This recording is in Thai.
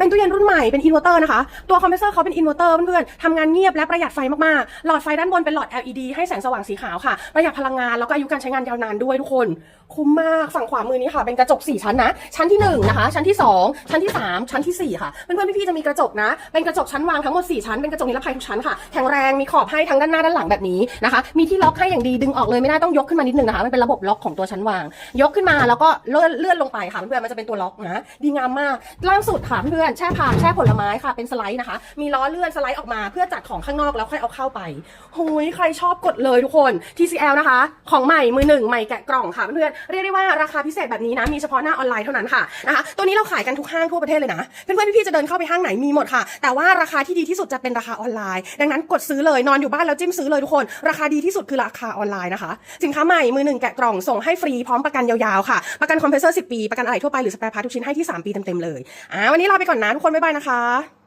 เป็นตู้เย็นรุ่นใหม่เป็นอินเวอร์เตอร์นะคะ ตัวคอมเพรสเซอร์เขาเป็นอินเวอร์เตอร์เพื่อนๆทำงานเงียบและประหยัดไฟมากๆ หลอดไฟด้านบนเป็นหลอด LED ให้แสงสว่างสีขาวค่ะ ประหยัดพลังงานแล้วก็อายุการใช้งานยาวนานด้วยทุกคน คุ้มมากฝั่งขวามือนี้ค่ะ เป็นกระจก 4 ชั้นนะ ชั้นที่1นะคะ ชั้นที่ 2 ชั้นที่ 3 ชั้นทีสี่4 ค่ะ เพื่อนๆพี่ๆจะมีกระจกนะ เป็นกระจกชั้นวางทั้งหมด 4 ชั้น เป็นกระจกนิรภัยทุกชั้นค่ะ แข็งแรง มีขอบให้ทั้งด้านหน้าด้านหลังแบบนี้นะคะ มีที่ล็อกให้อย่างดี ดึงออกเลยไม่ได้ต้องยกขึ้นมานิดนึงนะคะ มันเป็นระบบล็อกของตัวชั้นวาง ยกขึ้นมาแล้วก็เลื่อนเลื่อนลงไปค่ะเพื่อนๆมันจะเป็นตัวล็อกนะ ดีงามมากล่างสุดค่ะเพื่อนๆแช่ผักแช่ผลไม้ค่ะ เป็นสไลด์นะคะ มีล้อเลื่อนสไลด์ออกมา เพื่อจัดของข้างนอกแล้วค่อยเอาเข้าไปโอ้ยใครชอบกดเลยทุกคน TCL นะคะ ของใหม่มือหนึ่งใหม่แกะกล่องค่ะเพื่อนๆเรียกได้ว่าราคาพิเศษแบบนี้นะมีเฉพาะหน้าออนไลน์เท่านั้นค่ะนะคะตัวนี้เราขายกันทุกห้างทั่วประเทศเลยนะเพื่อนๆพี่ๆจะเดินเข้าไปห้างไหนมีหมดค่ะ แต่ว่าราคาที่ดีที่สุดจะเป็นราคาออนไลน์ ดังนั้นกดซื้อเลยนอนอยู่บ้านแล้วจิ้มซื้อเลยทุกคน ราคาดีที่สุดคือราคาออนไลน์นะคะ สินค้าใหม่มือหนึ่งแกะกล่องส่งให้ฟรีพร้อมประกันยาวๆค่ะประกันคอมเพรสเซอร์10ปีประกันอะไหล่ทั่วไปหรือสเปร์พาร์ททุกชิ้นให้ที่ 3 ปีเต็มๆเลยอ่าวันนี้ลาไปก่อนนะ ทุกคนบ๊ายบายนะคะ